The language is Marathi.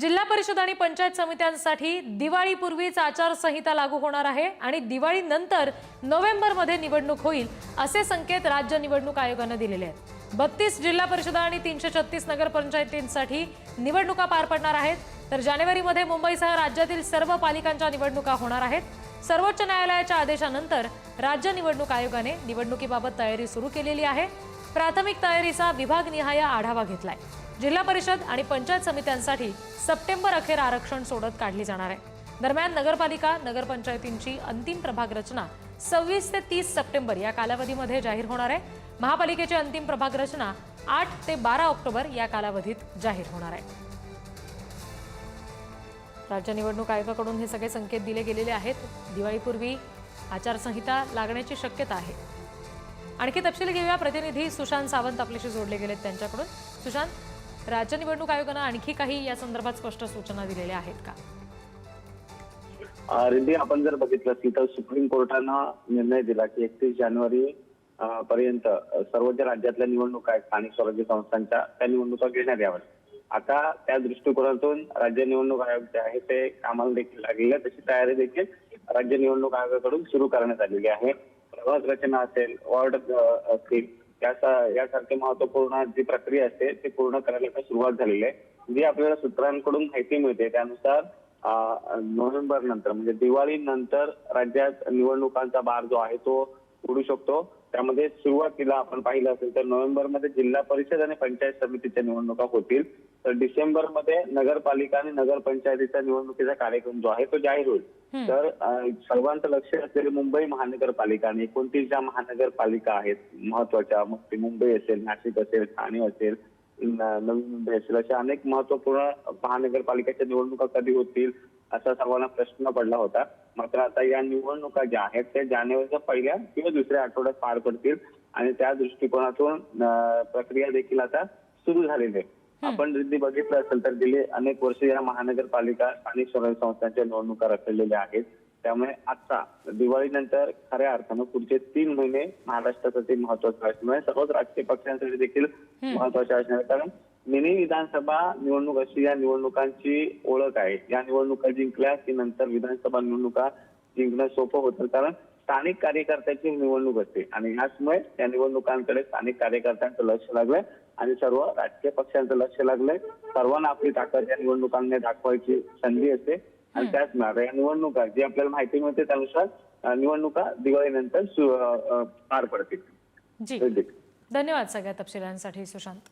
जिल्हा परिषद आणि पंचायत समित्यांसाठी दिवाळीपूर्वीच आचारसंहिता लागू होणार आहे आणि दिवाळीनंतर नोव्हेंबरमध्ये निवडणूक होईल असे संकेत राज्य निवडणूक आयोगानं दिलेले आहेत. बत्तीस जिल्हा परिषदा आणि तीनशे छत्तीस नगरपंचायतींसाठी निवडणुका पार पडणार आहेत. तर जानेवारीमध्ये मुंबईसह राज्यातील सर्व पालिकांच्या निवडणुका होणार आहेत. सर्वोच्च न्यायालयाच्या आदेशानंतर राज्य निवडणूक आयोगाने निवडणुकीबाबत तयारी सुरू केलेली आहे. प्राथमिक तयारीचा विभागनिहाय आढावा घेतलाय. जिल्हा परिषद आणि पंचायत समित्यांसाठी सप्टेंबर अखेर आरक्षण सोडत काढली जाणार आहे. दरम्यान नगरपालिका नगरपंचायतींची अंतिम प्रभाग रचना सव्वीस ते तीस सप्टेंबर या कालावधीमध्ये जाहीर होणार आहे. महापालिकेची अंतिम प्रभाग रचना आठ ते बारा ऑक्टोबर या कालावधीत जाहीर होणार आहे. राज्य निवडणूक आयोगाकडून हे सगळे संकेत दिले गेलेले आहेत. दिवाळीपूर्वी आचारसंहिता लागण्याची शक्यता आहे. आणखी तपशील घेऊया. प्रतिनिधी सुशांत सावंत आपल्याशी जोडले गेलेत त्यांच्याकडून. सुशांत राज्य निवडणूक आयोगानं आणखी काही या संदर्भात स्पष्ट सूचना दिलेल्या आहेत का रेड्डी आपण जर बघितलं की तर सुप्रीम कोर्टानं निर्णय दिला की एकतीस जानेवारी पर्यंत सर्व ज्या राज्यातल्या निवडणुका आहेत स्थानिक स्वराज्य संस्थांच्या त्या निवडणुका घेण्यात याव्यात आता त्या दृष्टिकोनातून राज्य निवडणूक आयोग जे आहे ते कामाला देखील लागलेले आहे. तशी तयारी देखील राज्य निवडणूक आयोगाकडून सुरू करण्यात आलेली आहे प्रभाग रचना असेल वॉर्ड असतील यासारखी महत्त्वपूर्ण जी प्रक्रिया असते ती पूर्ण करायला आता सुरुवात झालेली आहे. जी आपल्याला सूत्रांकडून माहिती मिळते त्यानुसार नोव्हेंबर नंतर म्हणजे दिवाळी नंतर राज्यात निवडणुकांचा भार जो आहे तो उडू शकतो. त्यामध्ये सुरुवातीला आपण पाहिलं असेल तर नोव्हेंबरमध्ये जिल्हा परिषद आणि पंचायत समितीच्या निवडणुका होतील. तर डिसेंबरमध्ये नगरपालिका आणि नगरपंचायतीच्या निवडणुकीचा कार्यक्रम जो आहे तो जाहीर होईल. तर अं, सर्वांचं लक्ष असलेली मुंबई महानगरपालिका आणि एकोणतीस ज्या महानगरपालिका आहेत महत्त्वाच्या मग ती मुंबई असेल नाशिक असेल ठाणे असेल न- नवी मुंबई असेल अशा अनेक महत्त्वपूर्ण महानगरपालिकेच्या निवडणुका कधी होतील असा सर्वांना प्रश्न पडला होता. मात्र आता या निवडणुका ज्या आहेत त्या जानेवारीच्या पहिल्या किंवा दुसऱ्या आठवड्यात पार पडतील आणि त्या दृष्टिकोनातून अं, प्रक्रिया देखील आता सुरू झालेली आहे. आपण रिद्धी बघितलं असेल तर गेली अनेक वर्ष या महानगरपालिका स्थानिक स्वराज्य संस्थांच्या निवडणुका रखडलेल्या आहेत. त्यामुळे आता दिवाळीनंतर खऱ्या अर्थानं पुढचे तीन महिने महाराष्ट्रासाठी महत्त्वाचे असणार आहे. सर्वच राजकीय पक्षांसाठी देखील महत्त्वाचे असणार कारण मिनी विधानसभा निवडणूक अशी या निवडणुकांची ओळख आहे. या निवडणुका जिंकल्या की नंतर विधानसभा निवडणुका जिंकणं सोपं होतं. कारण स्थानिक कार्यकर्त्याची निवडणूक असते आणि याचमुळे या निवडणुकांकडे स्थानिक कार्यकर्त्यांचं लक्ष लागलंय. आणि सर्व राजकीय पक्षांचं लक्ष लागलंय. सर्वांना आपली ताकद या निवडणुकांमध्ये दाखवायची संधी असते. आणि त्याच मिळाल्या या निवडणुका जी आपल्याला माहिती मिळते त्यानुसार निवडणुका दिवाळीनंतर पार पडतील. धन्यवाद सगळ्या तपशिलांसाठी सुशांत.